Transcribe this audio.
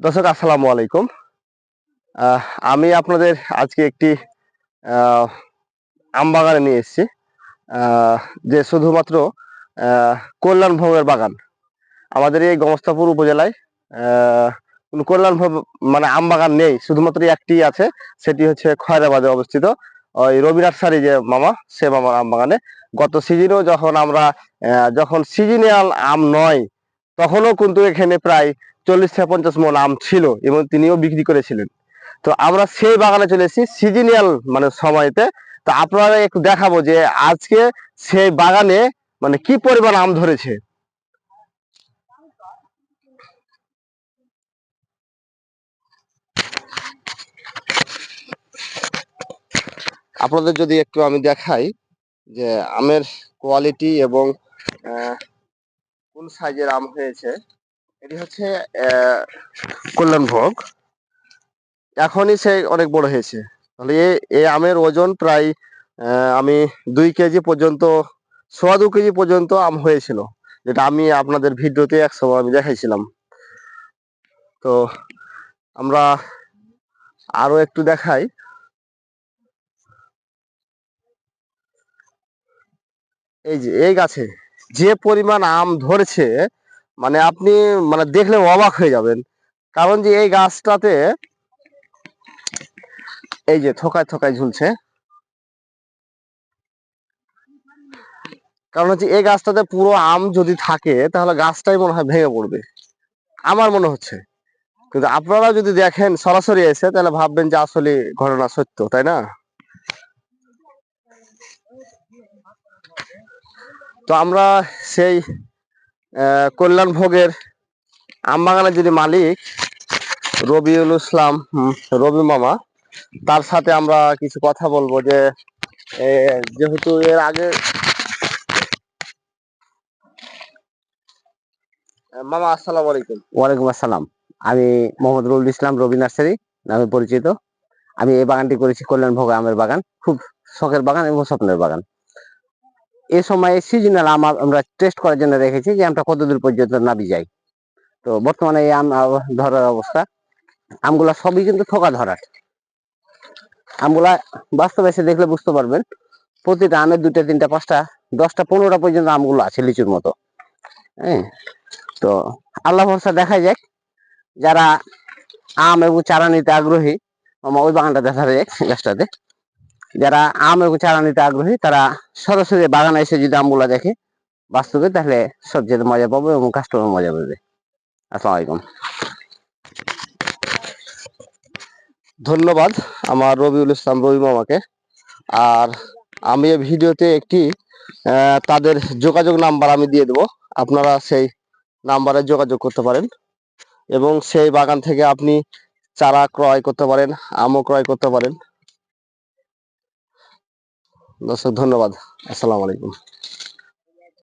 দর্শক, আসসালামু আলাইকুম। আমি আপনাদের আজকে একটি আম বাগানে নিয়ে এসেছি। যে শুধুমাত্র কল্যাণ ভোগের বাগান। আমাদের এই গমস্তাপুর উপজেলায় কোনো কল্যাণ ভোগ মানে আম বাগান নেই। শুধুমাত্র একটি আছে, সেটি হচ্ছে খয়রাবাদে অবস্থিত। ওই রবি নার্সারি যে মামা, সে মামার আম বাগানে। গত সিজনেও যখন আমরা যখন সিজনাল আম নয়, তখনও কিন্তু এখানে প্রায় চল্লিশ থেকে পঞ্চাশ মন আম ছিল এবং তিনিও বিক্রি করেছিলেন। তো আমরা সেই বাগানে চলে এসেছি সিজনিয়াল মানে সময়তে। তো আপনারা একটু দেখাবো যে আজকে সেই বাগানে মানে কি পরিমাণ আম ধরেছে। আপনাদের যদি একটু আমি দেখাই যে আমের কোয়ালিটি এবং কোন সাইজের আম হয়েছে। এটি হচ্ছে আহ, কল্যাণভোগ এখনই সে অনেক বড় হয়েছে। তাহলে এই আমের ওজন প্রায় আমি দুই কেজি পর্যন্ত সোয়া দু কেজি পর্যন্ত আম হয়েছিল যেটা আমি আপনাদের ভিডিওতে এক সময় আমি দেখাইছিলাম। তো আমরা আরও একটু দেখাই। এই যে এই গাছে যে পরিমাণ আম ধরেছে মানে আপনি মানে দেখলে অবাক হয়ে যাবেন। কারণ যে এই গাছটাতে এই যে থোকায় থোকায় ঝুলছে। কারণ হচ্ছে এই গাছটাতে পুরো আম যদি থাকে, তাহলে গাছটাই মনে হয় ভেঙে পড়বে। আমার মনে হচ্ছে। কিন্তু আপনারা যদি দেখেন সরাসরি এসে, তাহলে ভাববেন যে আসলে ঘটনা সত্য, তাই না? তো আমরা সেই কল্যাণ ভোগের আম বাগানের যিনি মালিক, রবিউল ইসলাম রবি মামা, তার সাথে আমরা কিছু কথা বলব যে যেহেতু এর আগে মামা, আসসালাম আলাইকুম। ওয়ালাইকুম আসসালাম। আমি মোহাম্মদ রুল ইসলাম, রবি নার্সারি নামে পরিচিত। আমি এই বাগানটি করেছি, কল্যাণ ভোগ আমের বাগান। খুব শখের বাগান এবং স্বপ্নের বাগান। এই সময় সিজনাল আম আমরা টেস্ট করার জন্য রেখেছি যে আমটা কতদূর পর্যন্ত নাবি যায়। তো বর্তমানে এই আম ধরার অবস্থা। আমগুলা সবই কিন্তু থোকা ধরার। আমগুলা বাস্তবে এসে দেখলে বুঝতে পারবেন, প্রতিটা আমের দুটা তিনটা, পাঁচটা, দশটা, পনেরোটা পর্যন্ত আমগুলো আছে লিচুর মতো। হ্যাঁ? তো আল্লাহ ভরসা দেখা যাক, যারা আম এবং চারা নিতে আগ্রহী আমার ওই বাগানটা দেখা যায় গাছটাতে। যারা আম এবং চারা নিতে আগ্রহী, তারা সরাসরি বাগানে এসে যদি আমগুলা দেখে, বাস্তবে তাহলে সবচেয়ে মজা পাবে এবং কাস্টমার মজা পাবে। আসসালামু আলাইকুম। ধন্যবাদ আমার রবিউল ইসলাম রবি মামাকে। আর আমি এই ভিডিওতে একটি তাদের যোগাযোগ নাম্বার আমি দিয়ে দেবো। আপনারা সেই নাম্বারে যোগাযোগ করতে পারেন এবং সেই বাগান থেকে আপনি চারা ক্রয় করতে পারেন, আমও ক্রয় করতে পারেন। দর্শক ধন্যবাদ। আসসালামু আলাইকুম।